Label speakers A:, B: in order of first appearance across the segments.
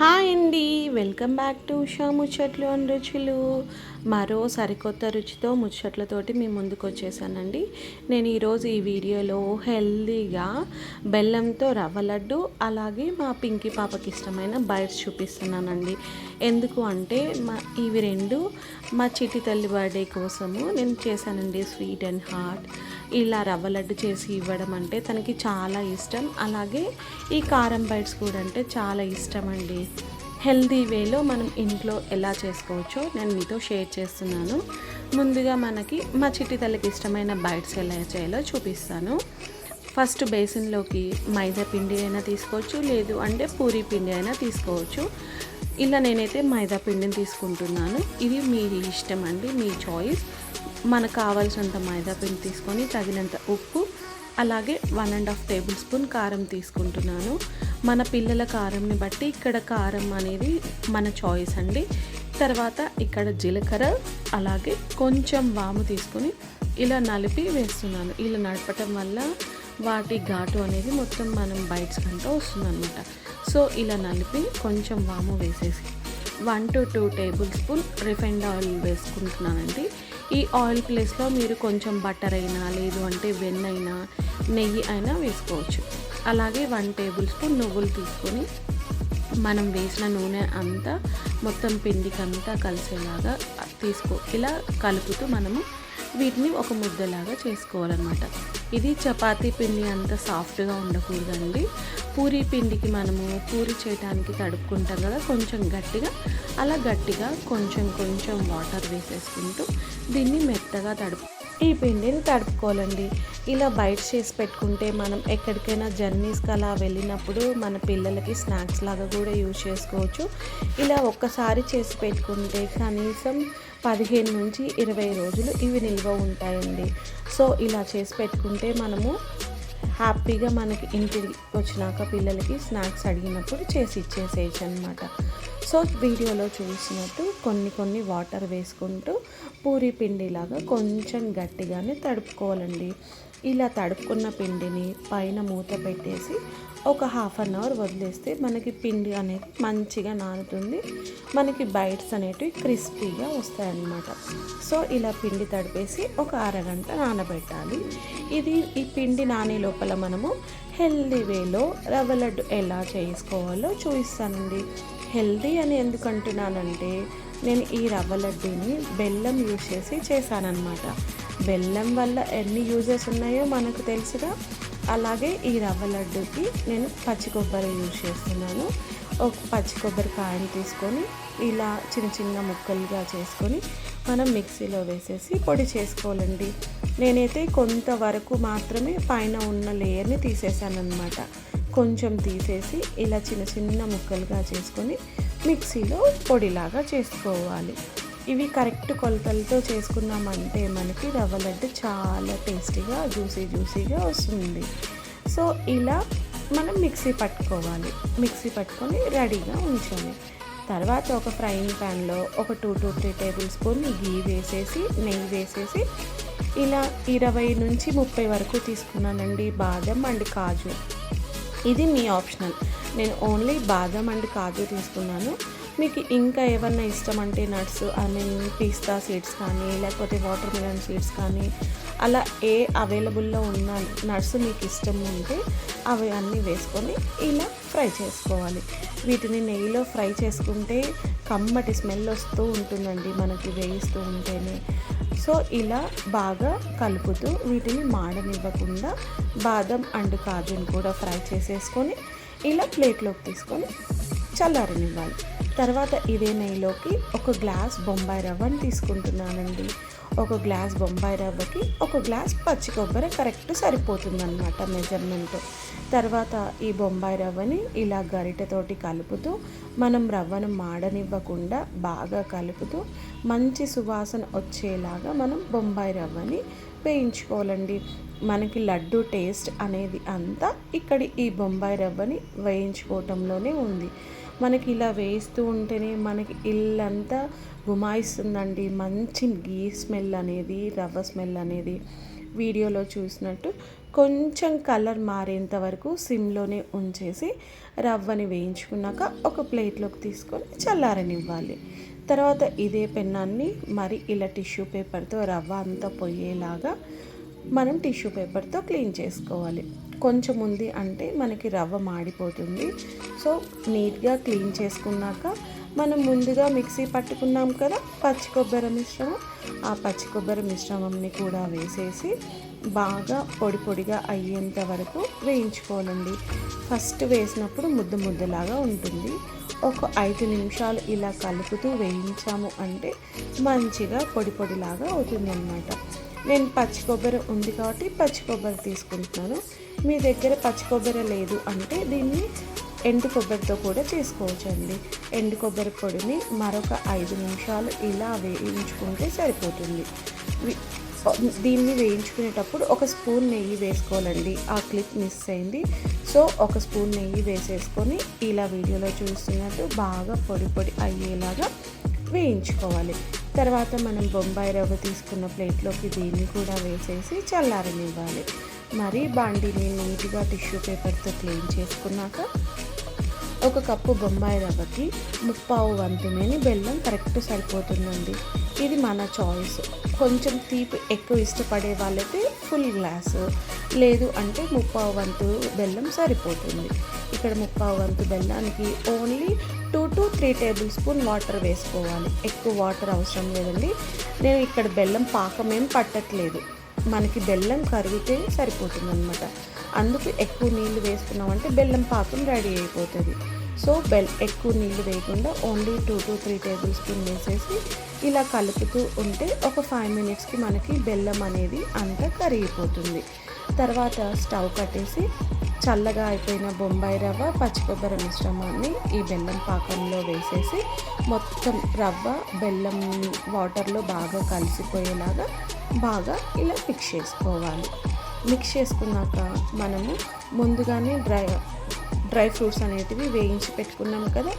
A: Hi అండి. Welcome back to Usha ముచ్చట్లు and రుచులు. మరో సరికొత్త రుచితో ముచ్చట్లతోటి మీ ముందుకు వచ్చేసానండి నేను ఈరోజు ఈ వీడియోలో హెల్దీగా బెల్లంతో రవ్వ లడ్డు అలాగే మా పింకీ పాపకి ఇష్టమైన బైట్స్ చూపిస్తున్నానండి. ఎందుకు అంటే మా ఇవి రెండు మా చిట్టి తల్లి బర్త్డే కోసము నేను చేశానండి స్వీట్ అండ్ హాట్ ఇలా రవ్వ లడ్డు చేసి ఇవ్వడం అంటే తనకి చాలా ఇష్టం. అలాగే ఈ కారం బైట్స్ కూడా అంటే చాలా ఇష్టం అండి హెల్దీ వేలో మనం ఇంట్లో ఎలా చేసుకోవచ్చో నేను మీతో షేర్ చేస్తున్నాను. ముందుగా మనకి మా చిట్టి తల్లికి ఇష్టమైన బైట్స్ ఎలా చేయాలో చూపిస్తాను. ఫస్ట్ బేసిన్లోకి మైదా పిండి అయినా తీసుకోవచ్చు లేదు అంటే పూరి పిండి అయినా తీసుకోవచ్చు. ఇలా నేనైతే మైదా పిండిని తీసుకుంటున్నాను. ఇది మీ ఇష్టం అండి మీ చాయిస్. మనకు కావాల్సినంత మైదా పిండి తీసుకొని తగినంత ఉప్పు అలాగే one and half tablespoon కారం తీసుకుంటున్నాను. మన పిల్లల కారంని బట్టి ఇక్కడ కారం అనేది మన చాయిస్ అండి. తర్వాత ఇక్కడ జీలకర్ర అలాగే కొంచెం వాము తీసుకొని ఇలా నలిపి వేస్తున్నాను. ఇలా నడపటం వల్ల వాటి ఘాటు అనేది మొత్తం మనం బైట్స్ కంటే వస్తుందన్నమాట. సో ఇలా నలిపి కొంచెం వాము వేసేసి one two two tablespoon refined oil వేసుకుంటున్నానండి. ఈ ఆయిల్ ప్లేస్లో మీరు కొంచెం బటర్ అయినా లేదు అంటే వెన్న అయినా నెయ్యి అయినా వేసుకోవచ్చు. అలాగే వన్ టేబుల్ స్పూన్ నువ్వులు తీసుకొని మనం వేసిన నూనె అంతా మొత్తం పిండికి అంతా కలిసేలాగా తీసుకో ఇలా కలుపుతూ మనము వీటిని ఒక ముద్దలాగా చేసుకోవాలన్నమాట. ఇది చపాతీ పిండి అంత సాఫ్ట్గా ఉండకూడదండి. పూరి పిండికి మనము పూరి చేయడానికి తడుపుకుంటాం కదా కొంచెం గట్టిగా అలా గట్టిగా కొంచెం కొంచెం వాటర్ వేసేసుకుంటూ దీన్ని మెత్తగా తడుపు ఈ పిండిని తడుపుకోవాలండి. ఇలా బయట చేసి పెట్టుకుంటే మనం ఎక్కడికైనా జర్నీస్కి అలా వెళ్ళినప్పుడు మన పిల్లలకి స్నాక్స్ లాగా కూడా యూజ్ చేసుకోవచ్చు. ఇలా ఒక్కసారి చేసి పెట్టుకుంటే కనీసం పదిహేను నుంచి ఇరవై రోజులు ఇవి నిల్వ ఉంటాయండి. సో ఇలా చేసి పెట్టుకుంటే మనము హ్యాపీగా మనకి ఇంటికి వచ్చినాక పిల్లలకి స్నాక్స్ అడిగినప్పుడు చేసి ఇచ్చేసేయచ్చు అనమాట సో వీడియోలో చూసినట్టు కొన్ని కొన్ని వాటర్ వేసుకుంటూ పూరి పిండిలాగా కొంచెం గట్టిగానే తడుపుకోవాలండి. ఇలా తడుపుకున్న పిండిని పైన మూత పెట్టేసి ఒక హాఫ్ అన్ అవర్ వదిలేస్తే మనకి పిండి అనేది మంచిగా నానుతుంది. మనకి బైట్స్ అనేటివి క్రిస్పీగా వస్తాయన్నమాట. సో ఇలా పిండి తడిపేసి ఒక అరగంట నానబెట్టాలి. ఇది ఈ పిండి నానే లోపల మనము హెల్దీ వేలో రవ్వ లడ్డు ఎలా చేసుకోవాలో చూపిస్తానండి. హెల్దీ అని ఎందుకు అంటున్నానంటే నేను ఈ రవ్వ లడ్డూని బెల్లం యూజ్ చేసి చేశానన్నమాట. బెల్లం వల్ల ఎన్ని యూజెస్ ఉన్నాయో మనకు తెలుసుగా అలాగే ఈ రవ్వ లడ్డుకి నేను పచ్చి కొబ్బరి యూజ్ చేస్తున్నాను. ఒక పచ్చి కొబ్బరి కాయని తీసుకొని ఇలా చిన్న చిన్న ముక్కలుగా చేసుకొని మనం మిక్సీలో వేసేసి పొడి చేసుకోవాలండి. నేనైతే కొంతవరకు మాత్రమే పైన ఉన్న లేయర్ని తీసేసాను అనమాట కొంచెం తీసేసి ఇలా చిన్న చిన్న ముక్కలుగా చేసుకొని మిక్సీలో పొడిలాగా చేసుకోవాలి. ఇవి కరెక్ట్ కొలతలతో చేసుకున్నామంటే మనకి రవ్వ లడ్డు చాలా టేస్టీగా జ్యూసీ జ్యూసీగా వస్తుంది. సో ఇలా మనం మిక్సీ పట్టుకోవాలి. మిక్సీ పట్టుకొని రెడీగా ఉంచాలి తర్వాత ఒక ఫ్రైయింగ్ ప్యాన్లో ఒక two to three tablespoon ghee వేసేసి నెయ్యి వేసేసి ఇలా ఇరవై నుంచి ముప్పై వరకు తీసుకున్నానండి బాదం అండ్ కాజు. ఇది మీ ఆప్షనల్. నేను ఓన్లీ బాదం అండ్ కాజు తీసుకున్నాను. మీకు ఇంకా ఏమన్నా ఇష్టం అంటే నట్స్ ఐ మీన్ పిస్తా సీడ్స్ కానీ లేకపోతే వాటర్ మిలన్ సీడ్స్ కానీ అలా ఏ అవైలబుల్లో ఉన్న నట్స్ మీకు ఇష్టం ఉంటే అవి అన్నీ వేసుకొని ఇలా ఫ్రై చేసుకోవాలి. వీటిని నెయ్యిలో ఫ్రై చేసుకుంటే కమ్మటి స్మెల్ వస్తూ ఉంటుందండి మనకి వేయిస్తూ ఉంటేనే. సో ఇలా బాగా కలుపుతూ వీటిని మాడనివ్వకుండా బాదం అండ్ కాజుని కూడా ఫ్రై చేసేసుకొని ఇలా ప్లేట్లోకి తీసుకొని చల్లారనివ్వాలి. తర్వాత ఇదే నెయ్యిలోకి ఒక గ్లాస్ బొంబాయి రవ్వని తీసుకుంటున్నానండి. ఒక గ్లాస్ బొంబాయి రవ్వకి ఒక గ్లాస్ పచ్చి కొబ్బరి కరెక్ట్ సరిపోతుందన్నమాట మెజర్మెంట్. తర్వాత ఈ బొంబాయి రవ్వని ఇలా గరిటెతోటి కలుపుతూ మనం రవ్వను మాడనివ్వకుండా బాగా కలుపుతూ మంచి సువాసన వచ్చేలాగా మనం బొంబాయి రవ్వని వేయించుకోవాలండి. మనకి లడ్డు టేస్ట్ అనేది అంతా ఇక్కడ ఈ బొంబాయి రవ్వని వేయించుకోవటంలోనే ఉంది. మనకి ఇలా వేస్తూ ఉంటేనే మనకి ఇల్లంతా గుమాయిస్తుందండి. మంచి గీ స్మెల్ అనేది రవ్వ స్మెల్ అనేది వీడియోలో చూసినట్టు కొంచెం కలర్ మారేంత వరకు సిమ్లోనే ఉంచేసి రవ్వని వేయించుకున్నాక ఒక ప్లేట్లోకి తీసుకొని చల్లారనివ్వాలి. తర్వాత ఇదే పెన్నాన్ని మరి ఇలా టిష్యూ పేపర్తో రవ్వ అంతా పోయేలాగా మనం టిష్యూ పేపర్తో క్లీన్ చేసుకోవాలి. కొంచెం ఉంది అంటే మనకి రవ్వ మాడిపోతుంది. సో నీట్గా క్లీన్ చేసుకున్నాక మనం ముందుగా మిక్సీ పట్టుకున్నాం కదా పచ్చి కొబ్బరి మిశ్రమం. ఆ పచ్చి కొబ్బరి మిశ్రమంని కూడా వేసేసి బాగా పొడి పొడిగా అయ్యేంత వరకు వేయించుకోవాలండి. ఫస్ట్ వేసినప్పుడు ముద్ద ముద్దలాగా ఉంటుంది. ఒక ఐదు నిమిషాలు ఇలా కలుపుతూ వేయించాము అంటే మంచిగా పొడి పొడిలాగా అవుతుంది అన్నమాట నేను పచ్చి కొబ్బరి ఉంది కాబట్టి పచ్చి కొబ్బరి తీసుకుంటున్నాను. మీ దగ్గర పచ్చి కొబ్బరి లేదు అంటే దీన్ని ఎండు కొబ్బరితో కూడా చేసుకోవచ్చండి. ఎండు కొబ్బరి పొడిని మరొక ఐదు నిమిషాలు ఇలా వేయించుకుంటే సరిపోతుంది. దీన్ని వేయించుకునేటప్పుడు ఒక స్పూన్ నెయ్యి వేసుకోవాలండి. ఆ క్లిప్ మిస్ అయింది. సో ఒక స్పూన్ నెయ్యి వేసేసుకొని ఇలా వీడియోలో చూస్తున్నట్టు బాగా పొడి పొడి అయ్యేలాగా వేయించుకోవాలి. తర్వాత మనం బొంబాయి రవ్వ తీసుకున్న ప్లేట్లోకి దీన్ని కూడా వేసేసి చల్లారనివ్వాలి. మరి బాండీని నీట్గా టిష్యూ పేపర్తో క్లీన్ చేసుకున్నాక ఒక కప్పు బొంబాయి రవ్వకి ముప్పావు వంతునేని బెల్లం కరెక్ట్ సరిపోతుందండి. ఇది మన చాయిస్. కొంచెం తీపి ఎక్కువ ఇష్టపడే వాళ్ళైతే ఫుల్ గ్లాస్. లేదు అంటే ముప్పావు వంతు బెల్లం సరిపోతుంది. ఇక్కడ ముప్పావు వంతు బెల్లానికి only two to three tablespoon water వేసుకోవాలి. ఎక్కువ వాటర్ అవసరం లేదండి. నేను ఇక్కడ బెల్లం పాకం ఏం పట్టట్లేదు. మనకి బెల్లం కరిగితే సరిపోతుంది అనమాట అందుకు ఎక్కువ నీళ్ళు వేసుకున్నామంటే బెల్లం పాకం రెడీ అయిపోతుంది. సో బెల్ ఎక్కువ నీళ్ళు వేయకుండా only two to three tablespoon వేసేసి ఇలా కలుపుతూ ఉంటే ఒక ఫైవ్ మినిట్స్కి మనకి బెల్లం అనేది అంతా కరిగిపోతుంది. తర్వాత స్టవ్ కట్టేసి చల్లగా అయిపోయిన బొంబాయి రవ్వ పచ్చి కొబ్బరి మిశ్రమాన్ని ఈ బెల్లం పాకంలో వేసేసి మొత్తం రవ్వ బెల్లం వాటర్లో బాగా కలిసిపోయేలాగా బాగా ఇలా మిక్స్ చేసుకోవాలి. మిక్స్ చేసుకున్నాక మనము ముందుగానే డ్రై డ్రై ఫ్రూట్స్ అనేటివి వేయించి పెట్టుకున్నాం కదా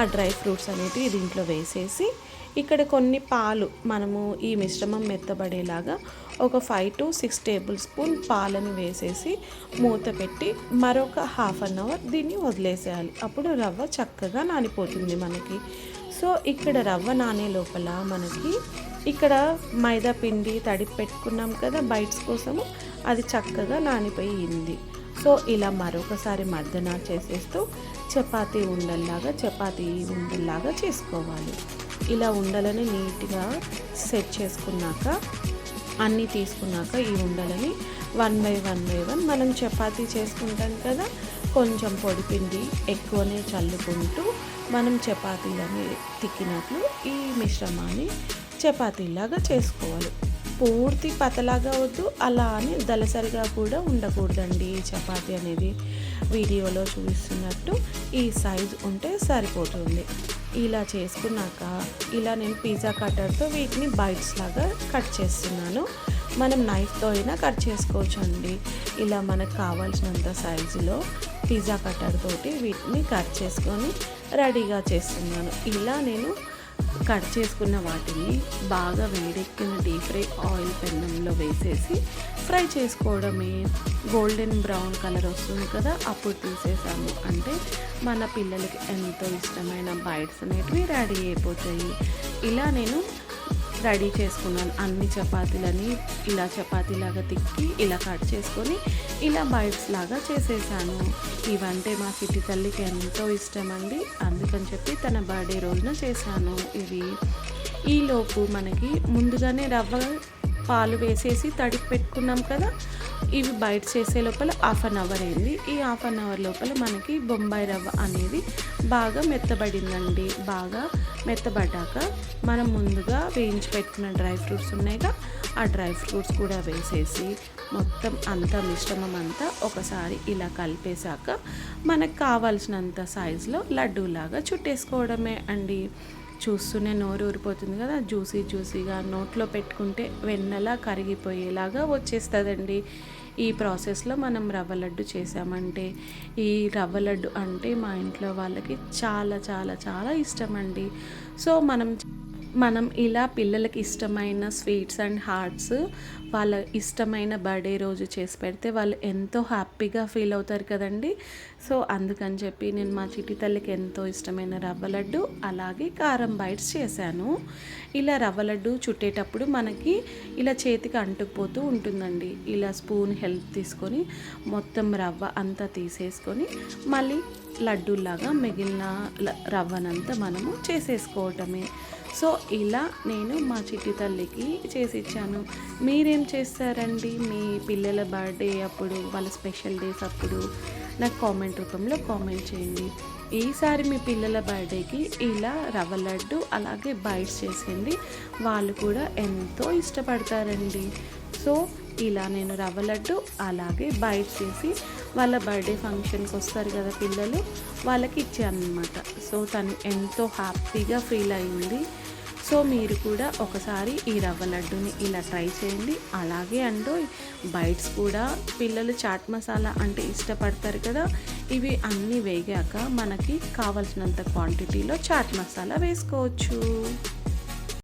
A: ఆ డ్రై ఫ్రూట్స్ అనేటివి దీంట్లో వేసేసి ఇక్కడ కొన్ని పాలు మనము ఈ మిశ్రమం మెత్తబడేలాగా ఒక five to six tablespoon పాలను వేసేసి మూత పెట్టి మరొక హాఫ్ అన్ అవర్ దీన్ని వదిలేసేయాలి. అప్పుడు రవ్వ చక్కగా నానిపోతుంది మనకి. సో ఇక్కడ రవ్వ నానే లోపల మనకి ఇక్కడ మైదా పిండి తడిపి పెట్టుకున్నాం కదా బైట్స్ కోసము అది చక్కగా నానిపోయింది. సో ఇలా మరొకసారి మర్దన చేసేస్తూ చపాతీ ఉండల్లాగా చపాతీ ఉండల్లాగా చేసుకోవాలి. ఇలా ఉండలని నీట్గా సెట్ చేసుకున్నాక అన్నీ తీసుకున్నాక ఈ ఉండలని one by one by one మనం చపాతీ చేసుకుంటాం కదా కొంచెం పొడిపిండి ఎక్కువనే చల్లుకుంటూ మనం చపాతీలని తిక్కినట్లు ఈ మిశ్రమాన్ని చపాతీలాగా చేసుకోవాలి. పూర్తి పతలాగా వద్దు అలా అని దలసరిగా కూడా ఉండకూడదండి ఈ చపాతి అనేది. వీడియోలో చూపిస్తున్నట్టు ఈ సైజు ఉంటే సరిపోతుంది. ఇలా చేసుకున్నాక ఇలా నేను పిజ్జా కట్టర్తో వీటిని బైట్స్ లాగా కట్ చేస్తున్నాను. మనం నైఫ్తో అయినా కట్ చేసుకోవచ్చు అండి ఇలా మనకు కావాల్సినంత సైజులో పిజ్జా కట్టర్ తోటి వీటిని కట్ చేసుకొని రెడీగా చేస్తున్నాను. ఇలా నేను కట్ చేసుకున్న వాటిని బాగా వేడెక్కిన డీప్ ఫ్రై ఆయిల్ పెన్నంలో వేసేసి ఫ్రై చేసుకోవడమే. గోల్డెన్ బ్రౌన్ కలర్ వస్తుంది కదా అప్పుడు తీసేసాము. అంటే మన పిల్లలకి ఎంతో ఇష్టమైన బైట్స్ అనేటివి రెడీ అయిపోతాయి. ఇలా నేను రెడీ చేసుకున్నాను అన్ని చపాతీలని ఇలా చపాతీలాగా తిక్కి ఇలా కట్ చేసుకొని ఇలా బైట్స్ లాగా చేసేసాను. ఇవంటే మా చిట్టి తల్లికి ఎంతో ఇష్టం అండి అందుకని చెప్పి తన బర్త్డే రోజున చేశాను ఇవి. ఈలోపు మనకి ముందుగానే రవ్వ పాలు వేసేసి తడిపి పెట్టుకున్నాం కదా ఇవి బయట చేసే లోపల హాఫ్ అన్ అవర్ అయింది. ఈ హాఫ్ అన్ అవర్ లోపల మనకి బొంబాయి రవ్వ అనేది బాగా మెత్తబడిందండి. బాగా మెత్తబడ్డాక మనం ముందుగా వేయించి పెట్టుకున్న డ్రై ఫ్రూట్స్ ఉన్నాయిగా ఆ డ్రై ఫ్రూట్స్ కూడా వేసేసి మొత్తం అంతా మిశ్రమం అంతా ఒకసారి ఇలా కలిపేశాక మనకు కావాల్సినంత సైజులో లడ్డూలాగా చుట్టేసుకోవడమే అండి. చూస్తూనే నోరు ఊరిపోతుంది కదా. జ్యూసీ జ్యూసీగా నోట్లో పెట్టుకుంటే వెన్నెలా కరిగిపోయేలాగా వచ్చేస్తుందండి. ఈ ప్రాసెస్లో మనం రవ్వ లడ్డు చేసామంటే ఈ రవ్వ లడ్డు అంటే మా ఇంట్లో వాళ్ళకి చాలా చాలా చాలా ఇష్టం అండి సో మనం మనం ఇలా పిల్లలకి ఇష్టమైన స్వీట్స్ అండ్ హార్ట్స్ వాళ్ళ ఇష్టమైన బర్త్డే రోజు చేసి పెడితే వాళ్ళు ఎంతో హ్యాపీగా ఫీల్ అవుతారు కదండి. సో అందుకని చెప్పి నేను మా చిట్టి తల్లికి ఎంతో ఇష్టమైన రవ్వ లడ్డు అలాగే కారం బైట్స్ చేశాను. ఇలా రవ్వ లడ్డు చుట్టేటప్పుడు మనకి ఇలా చేతికి అంటుకుపోతూ ఉంటుందండి. ఇలా స్పూన్ హెల్ప్ తీసుకొని మొత్తం రవ్వ అంతా తీసేసుకొని మళ్ళీ లడ్డూలాగా మిగిలిన రవ్వనంతా మనము చేసేసుకోవటమే. సో ఇలా నేను మా చిట్టి తల్లికి చేసి ఇచ్చాను. మీరేం చేస్తారండి? మీ పిల్లల బర్త్డే అప్పుడు వాళ్ళ స్పెషల్ డేస్ అప్పుడు నాకు కామెంట్ రూపంలో కామెంట్ చేయండి. ఈసారి మీ పిల్లల బర్త్డేకి ఇలా రవ్వ లడ్డు అలాగే బైట్స్ చేసేయండి. వాళ్ళు కూడా ఎంతో ఇష్టపడతారండి. సో ఇలా నేను రవ్వ లడ్డు అలాగే బైట్స్ చేసి వాళ్ళ బర్త్డే ఫంక్షన్కి వస్తారు కదా పిల్లలు వాళ్ళకి ఇచ్చాను అనమాట సో తను ఎంతో హ్యాపీగా ఫీల్ అయింది. సో మీరు కూడా ఒకసారి ఈ రవ్వ లడ్డుని ఇలా ట్రై చేయండి. అలాగే అంటూ బైట్స్ కూడా పిల్లలు చాట్ మసాలా అంటే ఇష్టపడతారు కదా ఇవి అన్నీ వేగాక మనకి కావలసినంత క్వాంటిటీలో చాట్ మసాలా వేసుకోవచ్చు.